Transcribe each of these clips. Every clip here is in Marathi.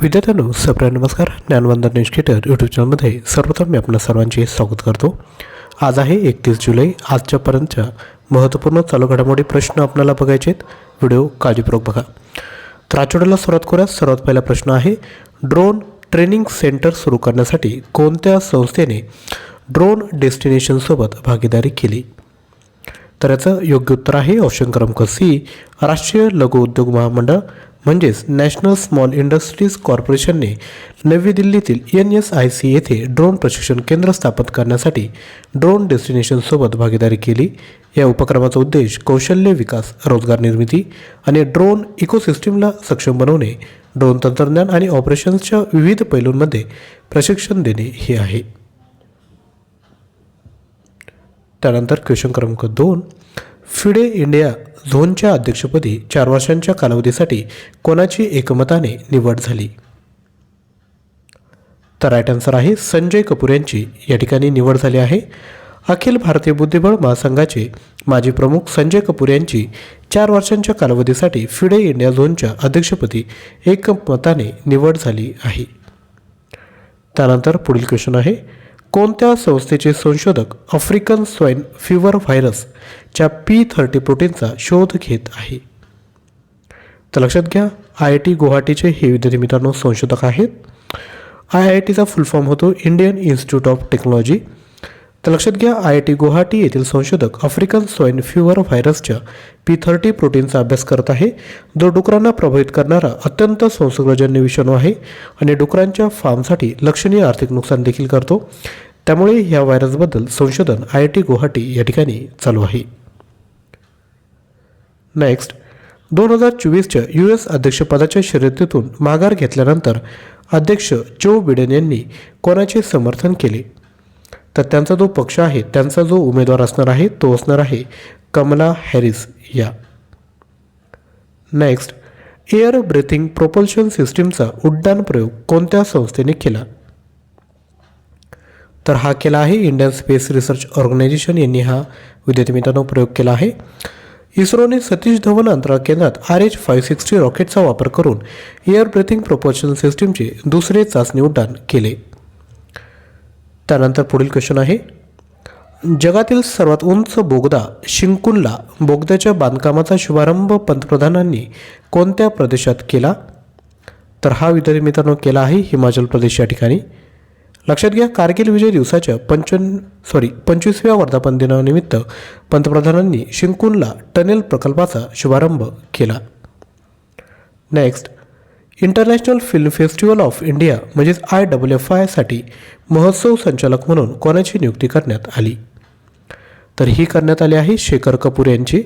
विद्यार्थ्यांनो सप्राय नमस्कार. ज्ञानवंदन एज्युकेटर यूट्यूब चॅनलमध्ये सर्वप्रथम मी आपल्या सर्वांचे स्वागत करतो. आज आहे एकतीस जुलै. आजच्यापर्यंतच्या महत्त्वपूर्ण चालू घडामोडी प्रश्न आपल्याला बघायचे आहेत. व्हिडिओ काळजीपूर्वक बघा. तर आठवड्याला सुरुवात करूया. सर्वात पहिला प्रश्न आहे ड्रोन ट्रेनिंग सेंटर सुरू करण्यासाठी कोणत्या संस्थेने ड्रोन डेस्टिनेशनसोबत भागीदारी केली? तर याचं योग्य उत्तर आहे ऑप्शन क्रमांक सी राष्ट्रीय लघु उद्योग महामंडळ. म्हणजेच नॅशनल स्मॉल इंडस्ट्रीज कॉर्पोरेशनने नवी दिल्लीतील एन एस आय सी येथे ड्रोन प्रशिक्षण केंद्र स्थापित करण्यासाठी ड्रोन डेस्टिनेशनसोबत भागीदारी केली. या उपक्रमाचा उद्देश कौशल्य विकास रोजगार निर्मिती आणि ड्रोन इकोसिस्टीमला सक्षम बनवणे. ड्रोन तंत्रज्ञान आणि ऑपरेशन्सच्या विविध पैलूंमध्ये प्रशिक्षण देणे हे आहे. त्यानंतर क्वेश्चन क्रमांक दोन. फिडे इंडिया झोनच्या अध्यक्षपदी चार वर्षांच्या कालावधीसाठी कोणाची एकमताने निवड झाली? तर राईट आन्सर आहे संजय कपूर यांची. या ठिकाणी निवड झाली आहे. अखिल भारतीय बुद्धिबळ महासंघाचे माजी प्रमुख संजय कपूर यांची चार वर्षांच्या कालावधीसाठी फिडे इंडिया झोनच्या अध्यक्षपदी एकमताने निवड झाली आहे. त्यानंतर पुढील क्वेश्चन आहे. कोणत्या संस्थेचे संशोधक आफ्रिकन स्वाईन फिवर व्हायरसच्या पी थर्टी प्रोटीनचा शोध घेत आहे? तर लक्षात घ्या आय आय टी गुवाहाटीचे हे विद्यार्थी मित्रांनो संशोधक आहेत. आय आय टीचा फुल फॉर्म होतो इंडियन इन्स्टिट्यूट ऑफ टेक्नॉलॉजी. तर लक्षात घ्या आय आय टी गुवाहाटी येथील संशोधक आफ्रिकन स्वाईन फ्युअर व्हायरसच्या पी थर्टी प्रोटीनचा अभ्यास करत आहे. जो डुकरांना प्रभावित करणारा अत्यंत संसर्गजन्य विषाणू आहे आणि डुकरांच्या फार्मसाठी लक्षणीय आर्थिक नुकसान देखील करतो. त्यामुळे ह्या व्हायरसबद्दल संशोधन आय आय टी गुवाहाटी या ठिकाणी चालू आहे. नेक्स्ट दोन हजार चोवीसच्या यू एस अध्यक्षपदाच्या शर्यतीतून माघार घेतल्यानंतर अध्यक्ष जो बिडेन यांनी कोणाचे समर्थन केले? तर त्यांचा जो पक्ष आहे त्यांचा जो उमेदवार असणार आहे तो असणार आहे कमला हॅरिस या. नेक्स्ट एअर ब्रेथिंग प्रोपल्शन सिस्टीमचा उड्डाण प्रयोग कोणत्या संस्थेने केला? तर हा केला आहे इंडियन स्पेस रिसर्च ऑर्गनायझेशन यांनी हा विद्यार्थी मित्रांनो प्रयोग केला आहे. इस्रोने सतीश धवन अंतराळ केंद्रात आर एच फाईव्ह सिक्स्टी रॉकेटचा वापर करून एअर ब्रेथिंग प्रोपल्शन सिस्टीमचे दुसरे चाचणी उड्डाण केले. त्यानंतर पुढील क्वेश्चन आहे. जगातील सर्वात उंच बोगदा शिंकुनला बोगद्याच्या बांधकामाचा शुभारंभ पंतप्रधानांनी कोणत्या प्रदेशात केला? तर हा विद्यार्थी मित्रांनो केला आहे हिमाचल प्रदेश या ठिकाणी. लक्षात घ्या कारगिल विजय दिवसाच्या पंचवन सॉरी पंचवीसव्या वर्धापन दिनानिमित्त पंतप्रधानांनी शिंकुनला टनेल प्रकल्पाचा शुभारंभ केला. Next international film festival of India म्हणजेच आय डब्ल्यू एफ आयसाठी महोत्सव संचालक म्हणून कोणाची नियुक्ती करण्यात आली? तर ही करण्यात आली आहे शेखर कपूर यांची.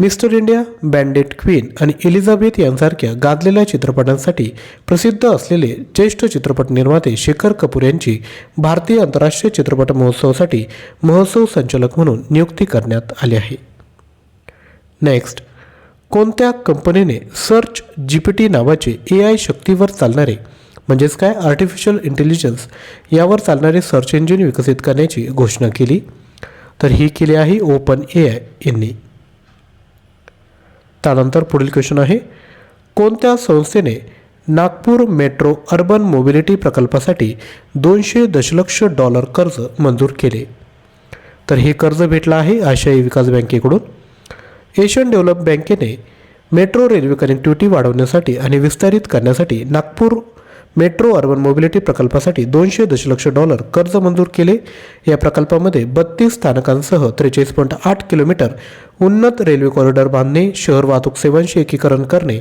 मिस्टर इंडिया बँडेट क्वीन आणि एलिझाबेथ यांसारख्या गाजलेल्या चित्रपटांसाठी प्रसिद्ध असलेले ज्येष्ठ चित्रपट निर्माते शेखर कपूर यांची भारतीय आंतरराष्ट्रीय चित्रपट महोत्सवासाठी महोत्सव संचालक म्हणून नियुक्ती करण्यात आली आहे. नेक्स्ट कोणत्या कंपनीने सर्च जी पी टी नावाचे ए आय शक्तीवर चालणारे म्हणजेच काय आर्टिफिशियल इंटेलिजन्स यावर चालणारे सर्च इंजिन विकसित करण्याची घोषणा केली? तर ही केली आहे ओपन ए आय यांनी. त्यानंतर पुढील क्वेश्चन आहे कोणत्या संस्थेने नागपूर मेट्रो अर्बन मोबिलिटी प्रकल्पासाठी दोनशे दशलक्ष डॉलर कर्ज मंजूर केले? तर हे कर्ज भेटलं आहे आशियाई विकास बँकेकडून. एशियन डेव्हलप बँकेने मेट्रो रेल्वे कनेक्टिव्हिटी वाढवण्यासाठी आणि विस्तारित करण्यासाठी नागपूर मेट्रो अर्बन मोबिलिटी प्रकल्पासाठी दोनशे दशलक्ष डॉलर कर्ज मंजूर केले. या प्रकल्पामध्ये बत्तीस स्थानकांसह त्रेचाळीस पॉईंट आठ किलोमीटर उन्नत रेल्वे कॉरिडॉर बांधणे शहर वाहतूक सेवांशी एकीकरण करणे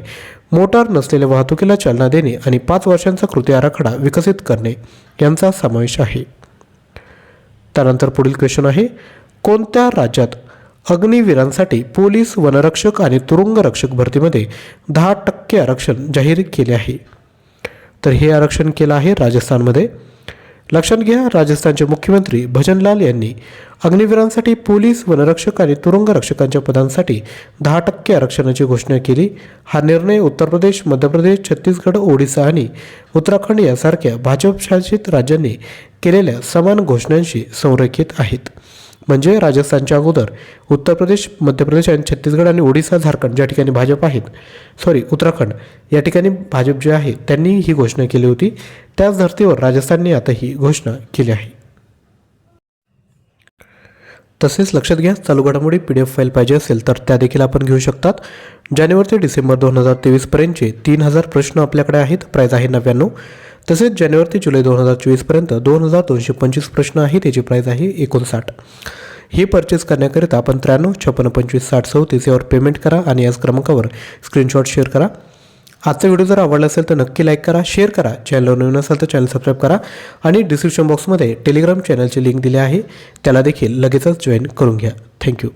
मोटार नसलेल्या वाहतुकीला चालना देणे आणि पाच वर्षांचा कृती आराखडा विकसित करणे यांचा समावेश आहे. त्यानंतर पुढील क्वेश्चन आहे कोणत्या राज्यात अग्निवीरांसाठी पोलीस वनरक्षक आणि तुरुंग रक्षक भरतीमध्ये दहा टक्के आरक्षण जाहीर केले आहे. तर हे आरक्षण केलं आहे राजस्थानमध्ये. लक्षात घ्या राजस्थानचे मुख्यमंत्री भजनलाल यांनी अग्निवीरांसाठी पोलीस वनरक्षक आणि तुरुंग रक्षकांच्या पदांसाठी दहा टक्के आरक्षणाची घोषणा केली. हा निर्णय उत्तर प्रदेश मध्य प्रदेश छत्तीसगड ओडिसा आणि उत्तराखंड यासारख्या भाजपशासित राज्यांनी केलेल्या समान घोषणांशी संरेखित आहेत. म्हणजे राजस्थानच्या अगोदर उत्तर प्रदेश मध्य प्रदेश आणि छत्तीसगड आणि ओडिसा झारखंड ज्या ठिकाणी भाजप आहेत सॉरी उत्तराखंड या ठिकाणी भाजप जे आहे त्यांनी ही घोषणा केली होती. त्याच धर्तीवर राजस्थानने आता ही घोषणा केली आहे. तसेच लक्षात घ्या चालू घडामोडी पी डी एफ फाईल पाहिजे असेल तर त्या देखील आपण घेऊ शकतात. जानेवारी ते डिसेंबर दोन हजार तेवीसपर्यंतचे तीन हजार प्रश्न आपल्याकडे आहेत. प्राईज आहे नव्याण्णव. तसेच जानेवारी ते जुलै दोन हजार चोवीसपर्यंत दोन हजार दोनशे पंचवीस प्रश्न आहे त्याची प्राईज आहे एकोणसाठ. हे परचेस करण्याकरिता आपण त्र्याण्णव छप्पन्न पंचवीस साठ चौतीस यावर पेमेंट करा आणि याच क्रमांकावर स्क्रीनशॉट शेअर करा. आजचा व्हिडिओ जर आवडला असेल तर नक्की लाईक करा शेअर करा. चॅनलवर नवीन असेल तर चॅनल सबस्क्राईब करा आणि डिस्क्रिप्शन बॉक्समध्ये टेलिग्राम चॅनलची लिंक दिली आहे. त्याला देखील लगेचच जॉईन करून घ्या. थँक्यू